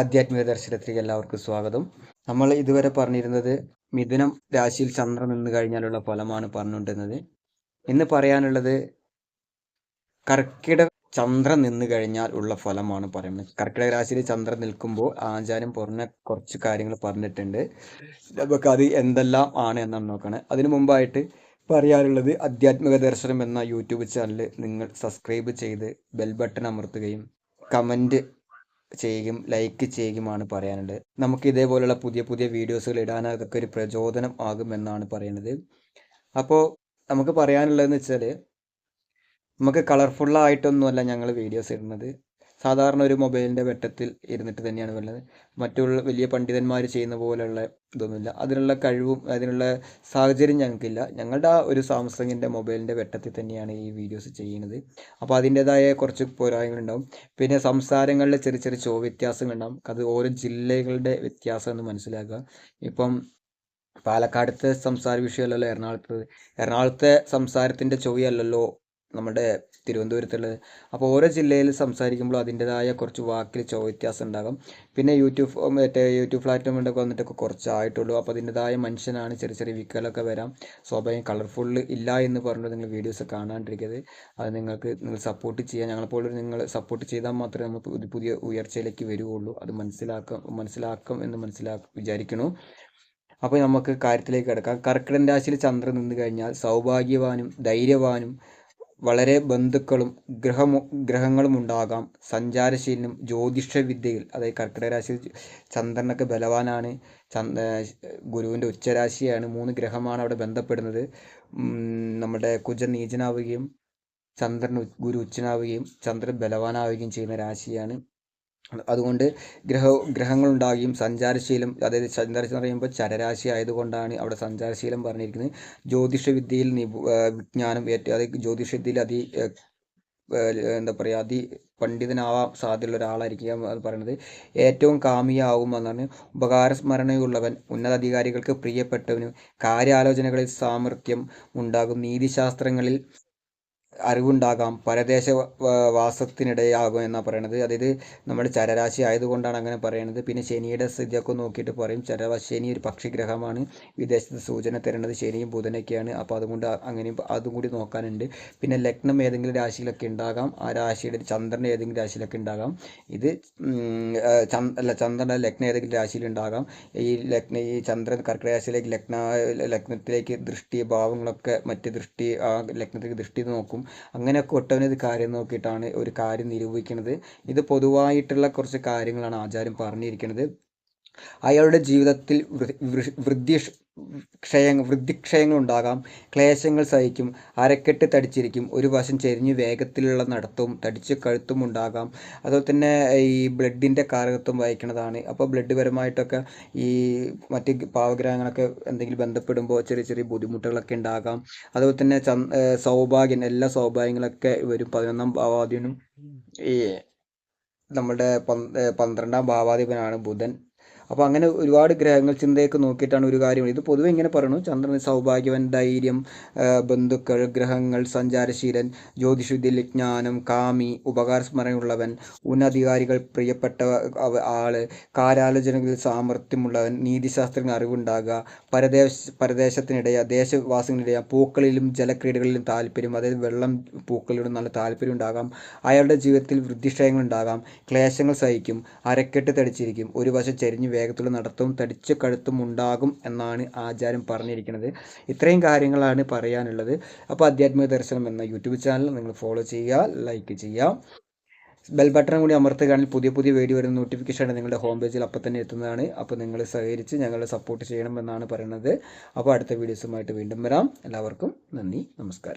ആധ്യാത്മിക ദർശനത്തിലേക്ക് എല്ലാവർക്കും സ്വാഗതം. നമ്മൾ ഇതുവരെ പറഞ്ഞിരുന്നത് മിഥുനം രാശിയിൽ ചന്ദ്രൻ നിന്ന് കഴിഞ്ഞാലുള്ള ഫലമാണ് പറഞ്ഞുകൊണ്ടിരുന്നത്. ഇന്ന് പറയാനുള്ളത് കർക്കിടക ചന്ദ്രൻ നിന്ന് കഴിഞ്ഞാൽ ഉള്ള ഫലമാണ് പറയുന്നത്. കർക്കിടക രാശിയിൽ ചന്ദ്രൻ നിൽക്കുമ്പോൾ ആചാരം പറഞ്ഞ കുറച്ച് കാര്യങ്ങൾ പറഞ്ഞിട്ടുണ്ട്. നമുക്ക് അത് എന്തെല്ലാം ആണ് എന്നാണ് നോക്കണേ. അതിനു മുമ്പായിട്ട് പറയാനുള്ളത് ആധ്യാത്മിക ദർശനം എന്ന യൂട്യൂബ് ചാനൽ നിങ്ങൾ സബ്സ്ക്രൈബ് ചെയ്ത് ബെൽ ബട്ടൺ അമർത്തുകയും കമന്റ് ചെയ്യുകയും ലൈക്ക് ചെയ്യുകയുമാണ് പറയാനുണ്ട് നമുക്ക് ഇതേപോലെയുള്ള പുതിയ പുതിയ വീഡിയോസുകൾ ഇടാൻ അതൊക്കെ ഒരു പ്രചോദനം ആകുമെന്നാണ് പറയുന്നത്. അപ്പോൾ നമുക്ക് പറയാനുള്ളതെന്ന് വെച്ചാൽ നമുക്ക് കളർഫുള്ളായിട്ടൊന്നുമല്ല ഞങ്ങൾ വീഡിയോസ് ഇടുന്നത്. സാധാരണ ഒരു മൊബൈലിന്റെ വെട്ടത്തിൽ ഇരുന്നിട്ട് തന്നെയാണ് വരുന്നത് മറ്റുള്ള വലിയ പണ്ഡിതന്മാർ ചെയ്യുന്ന പോലെയുള്ള ഇതൊന്നുമില്ല. അതിനുള്ള കഴിവും അതിനുള്ള സാഹചര്യം ഞങ്ങൾക്കില്ല. ഞങ്ങളുടെ ആ ഒരു സാംസങ്ങിന്റെ മൊബൈലിന്റെ വെട്ടത്തിൽ തന്നെയാണ് ഈ വീഡിയോസ് ചെയ്യുന്നത്. അപ്പോൾ അതിന്റേതായ കുറച്ച് പോരായ്മകളുണ്ടാവും. പിന്നെ സംസാരങ്ങളിലെ ചെറിയ ചെറിയ ചോ വ്യത്യാസങ്ങളുണ്ടാവും. അത് ഓരോ ജില്ലകളുടെ വ്യത്യാസം എന്ന് മനസ്സിലാക്കുക. ഇപ്പം പാലക്കാടത്തെ സംസാര വിഷയമല്ലല്ലോ എറണാകുളത്ത്. എറണാകുളത്തെ സംസാരത്തിന്റെ ചൊവ്വയല്ലല്ലോ നമ്മുടെ തിരുവനന്തപുരത്തുള്ളത്. അപ്പോൾ ഓരോ ജില്ലയിൽ സംസാരിക്കുമ്പോൾ അതിന്റെതായ കുറച്ച് വാക്കിൽ ചോ വ്യത്യാസം ഉണ്ടാകും. പിന്നെ യൂട്യൂബ് മറ്റേ യൂട്യൂബ് പ്ലാറ്റ്ഫോമിലൊക്കെ വന്നിട്ടൊക്കെ കുറച്ചായിട്ടുള്ളൂ. അപ്പോൾ അതിന്റെതായ മനുഷ്യനാണ് ചെറിയ ചെറിയ വിക്കലൊക്കെ വരാം. സ്വാഭാവികം കളർഫുൾ ഇല്ല എന്ന് പറഞ്ഞിട്ട് നിങ്ങൾ വീഡിയോസ് കാണാണ്ടിരിക്കരുത്. അത് നിങ്ങൾക്ക് നിങ്ങൾ സപ്പോർട്ട് ചെയ്യാൻ ഞങ്ങളെപ്പോലും നിങ്ങൾ സപ്പോർട്ട് ചെയ്താൽ മാത്രമേ നമ്മൾ പുതിയ പുതിയ ഉയർച്ചയിലേക്ക് വരുവുള്ളൂ. അത് മനസ്സിലാക്കാം മനസ്സിലാക്കാം എന്ന് മനസ്സിലാക്കി വിചാരിക്കുന്നു. അപ്പോൾ നമുക്ക് കാര്യത്തിലേക്ക് കിടക്കാം. കർക്കിടൻ രാശിയിൽ ചന്ദ്രൻ നിന്ന് കഴിഞ്ഞാൽ സൗഭാഗ്യവാനും ധൈര്യവാനും വളരെ ബന്ധുക്കളും ഗ്രഹമു ഗ്രഹങ്ങളും ഉണ്ടാകാം. സഞ്ചാരശീലനും ജ്യോതിഷവിദ്യയിൽ അതായത് കർക്കിടക രാശി ചന്ദ്രനൊക്കെ ബലവാനാണ്. ചന്ദ് ഗുരുവിന്റെ ഉച്ചരാശിയാണ് മൂന്ന് ഗ്രഹമാണ് അവിടെ ബന്ധപ്പെടുന്നത്. നമ്മുടെ കുജൻ നീചനാവുകയും ചന്ദ്രൻ ഗുരു ഉച്ചനാവുകയും ചന്ദ്രൻ ബലവാനാവുകയും ചെയ്യുന്ന രാശിയാണ്. അതുകൊണ്ട് ഗ്രഹ ഗ്രഹങ്ങൾ ഉണ്ടാകുകയും സഞ്ചാരശീലം അതായത് സഞ്ചാരശീലം എന്ന് പറയുമ്പോൾ ചരരാശി ആയതുകൊണ്ടാണ് അവിടെ സഞ്ചാരശീലം പറഞ്ഞിരിക്കുന്നത്. ജ്യോതിഷ വിദ്യയിൽ നിപു വിജ്ഞാനം ഏറ്റവും അതായത് ജ്യോതിഷ വിദ്യയിൽ അതി എന്താ പറയുക അതി പണ്ഡിതനാവാൻ സാധ്യതയുള്ള ഒരാളായിരിക്കും അത് പറയുന്നത്. ഏറ്റവും കാമിയാവും എന്നാണ്. ഉപകാരസ്മരണയുള്ളവൻ ഉന്നത അധികാരികൾക്ക് പ്രിയപ്പെട്ടവനും കാര്യാലോചനകളിൽ സാമർഥ്യം ഉണ്ടാകും. നീതിശാസ്ത്രങ്ങളിൽ അറിവുണ്ടാകാം പരദേശ വാസത്തിനിടയാകും എന്നാണ് പറയണത്. അതായത് നമ്മൾ ചരരാശി ആയതുകൊണ്ടാണ് അങ്ങനെ പറയുന്നത് പിന്നെ ശനിയുടെ സ്ഥിതിയൊക്കെ നോക്കിയിട്ട് പറയും. ചരരാശി ശനി ഒരു പക്ഷിഗ്രഹമാണ്. വിദേശത്ത് സൂചന തരുന്നത് ശനിയും ബുധനൊക്കെയാണ്. അപ്പോൾ അതുകൊണ്ട് അങ്ങനെയും അതും കൂടി നോക്കാനുണ്ട്. പിന്നെ ലഗ്നം ഏതെങ്കിലും രാശിയിലൊക്കെ ഉണ്ടാകാം. ആ രാശിയുടെ ചന്ദ്രൻ ഏതെങ്കിലും രാശിയിലൊക്കെ ഉണ്ടാകാം. ഇത് അല്ല ചന്ദ്രന്റെ ലഗ്നം ഏതെങ്കിലും രാശിയിൽ ഉണ്ടാകാം. ഈ ലഗ്ന ഈ ചന്ദ്രൻ കർക്കിടക രാശിയിലേക്ക് ലഗ്ന ലഗ്നത്തിലേക്ക് ദൃഷ്ടി ഭാവങ്ങളൊക്കെ മറ്റ് ദൃഷ്ടി ആ ലഗ്നത്തിലേക്ക് ദൃഷ്ടി നോക്കും. അങ്ങനെയൊക്കെ ഒട്ടനവധി കാര്യം നോക്കിയിട്ടാണ് ഒരു കാര്യം നിരൂപിക്കുന്നത്. ഇത് പൊതുവായിട്ടുള്ള കുറച്ച് കാര്യങ്ങളാണ് ആചാര്യം പറഞ്ഞിരിക്കുന്നത്. അയാളുടെ ജീവിതത്തിൽ വൃദ്ധി ക്ഷയ വൃദ്ധിക്ഷയങ്ങൾ ഉണ്ടാകാം. ക്ലേശങ്ങൾ സഹിക്കും. അരക്കെട്ട് തടിച്ചിരിക്കും. ഒരു വശം ചെരിഞ്ഞ് വേഗത്തിലുള്ള നടത്തവും തടിച്ച് കഴുത്തും ഉണ്ടാകാം. അതുപോലെ തന്നെ ഈ ബ്ലഡിന്റെ കാരകത്വം വഹിക്കുന്നതാണ്. അപ്പോൾ ബ്ലഡ് പരമായിട്ടൊക്കെ ഈ മറ്റ് പാവഗ്രഹങ്ങളൊക്കെ എന്തെങ്കിലും ബന്ധപ്പെടുമ്പോൾ ചെറിയ ചെറിയ ബുദ്ധിമുട്ടുകളൊക്കെ ഉണ്ടാകാം. അതുപോലെ തന്നെ സൗഭാഗ്യം എല്ലാ സൗഭാഗ്യങ്ങളൊക്കെ വരും. പതിനൊന്നാം ഭാവാധിപനും ഈ നമ്മുടെ പന്ത്രണ്ടാം ഭാവാധിപനാണ് ബുധൻ. അപ്പോൾ അങ്ങനെ ഒരുപാട് ഗ്രഹങ്ങൾ ചിന്തയൊക്കെ നോക്കിയിട്ടാണ് ഒരു കാര്യം ഇത് പൊതുവെ ഇങ്ങനെ പറയുന്നു ചന്ദ്രൻ സൗഭാഗ്യവൻ ധൈര്യം ബന്ധുക്കൾ ഗ്രഹങ്ങൾ സഞ്ചാരശീലൻ ജ്യോതിഷുദ്ധി ജ്ഞാനം കാമി ഉപകാരസ്മരണയുള്ളവൻ ഉന്നധികാരികൾ പ്രിയപ്പെട്ട ആൾ കാലാലോചനകളിൽ സാമർഥ്യമുള്ളവൻ നീതിശാസ്ത്രങ്ങൾ അറിവുണ്ടാകുക പരദേശ പരദേശത്തിനിടയ ദേശവാസത്തിനിടയ പൂക്കളിലും ജലക്രീഡകളിലും താല്പര്യം അതായത് വെള്ളം പൂക്കളിലും നല്ല താല്പര്യം ഉണ്ടാകാം അയാളുടെ ജീവിതത്തിൽ വൃദ്ധിക്ഷയങ്ങൾ ഉണ്ടാകാം ക്ലേശങ്ങൾ സഹിക്കും അരക്കെട്ട് തടിച്ചിരിക്കും ഒരു വശം ചെരിഞ്ഞ് വേഗത്തിലുള്ള നടത്തും തടിച്ച കഴുത്തും ഉണ്ടാകും എന്നാണ് ആചാരം പറഞ്ഞിരിക്കുന്നത്. ഇത്രയും കാര്യങ്ങളാണ് പറയാനുള്ളത്. അപ്പോൾ ആധ്യാത്മിക ദർശനം എന്ന യൂട്യൂബ് ചാനൽ നിങ്ങൾ ഫോളോ ചെയ്യുക ലൈക്ക് ചെയ്യുക. ബെൽ ബട്ടൺ കൂടി അമർത്തുകയാണെങ്കിൽ പുതിയ പുതിയ വീഡിയോ വരുന്ന നോട്ടിഫിക്കേഷൻ നിങ്ങളുടെ ഹോം പേജിൽ അപ്പം തന്നെ എത്തുന്നതാണ്. അപ്പോൾ നിങ്ങൾ സഹകരിച്ച് ഞങ്ങളെ സപ്പോർട്ട് ചെയ്യണമെന്നാണ് പറയുന്നത്. അപ്പോൾ അടുത്ത വീഡിയോസുമായിട്ട് വീണ്ടും വരാം. എല്ലാവർക്കും നന്ദി നമസ്കാരം.